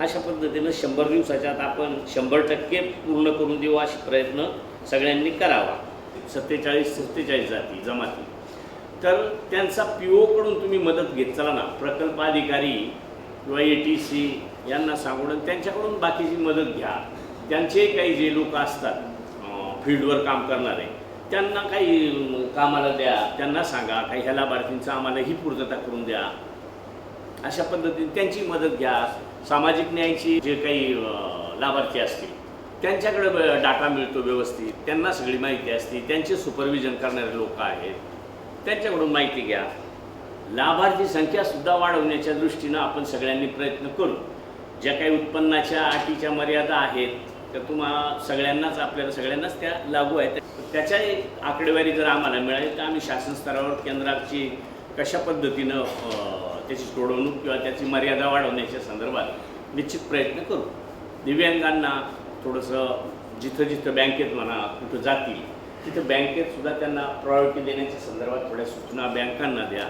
अशा पद्धतीनं शंभर दिवसाच्या आत आपण शंभर टक्के पूर्ण करून देऊ असे प्रयत्न सगळ्यांनी करावा. सत्तेचाळीस सत्तेचाळीस जाती जमाती. तर त्यांचा पी ओकडून तुम्ही मदत घेत चला ना. प्रकल्प अधिकारी किंवा ए टी सी यांना सांगून त्यांच्याकडून बाकीची मदत घ्या. त्यांचे काही जे लोक असतात फील्डवर काम करणारे त्यांना काही कामाला द्या. त्यांना सांगा काही ह्या लाभार्थींचा आम्हाला ही पूर्तता करून द्या. अशा पद्धतीने त्यांची मदत घ्या. सामाजिक न्यायाची जे काही लाभार्थी असतील त्यांच्याकडे डाटा मिळतो व्यवस्थित त्यांना सगळी माहिती असते त्यांचे सुपरविजन करणारे लोक आहेत त्यांच्याकडून माहिती घ्या. लाभार्थी संख्यासुद्धा वाढवण्याच्या दृष्टीनं आपण सगळ्यांनी प्रयत्न करू. ज्या काही उत्पन्नाच्या अटीच्या मर्यादा आहेत त्या तुम्हा सगळ्यांनाच आपल्याला सगळ्यांनाच त्या लागू आहेत. त्याच्या एक आकडेवारी जर आम्हाला मिळाली तर आम्ही शासन स्तरावर केंद्राची कशा पद्धतीनं त्याची सोडवणूक किंवा त्याची मर्यादा वाढवण्याच्या संदर्भात निश्चित प्रयत्न करू. दिव्यांगांना थोडंसं जिथं जिथं बँकेत म्हणा कुठं जातील तिथं बँकेत सुद्धा त्यांना प्रायोरिटी देण्याच्या संदर्भात थोड्या सूचना बँकांना द्या.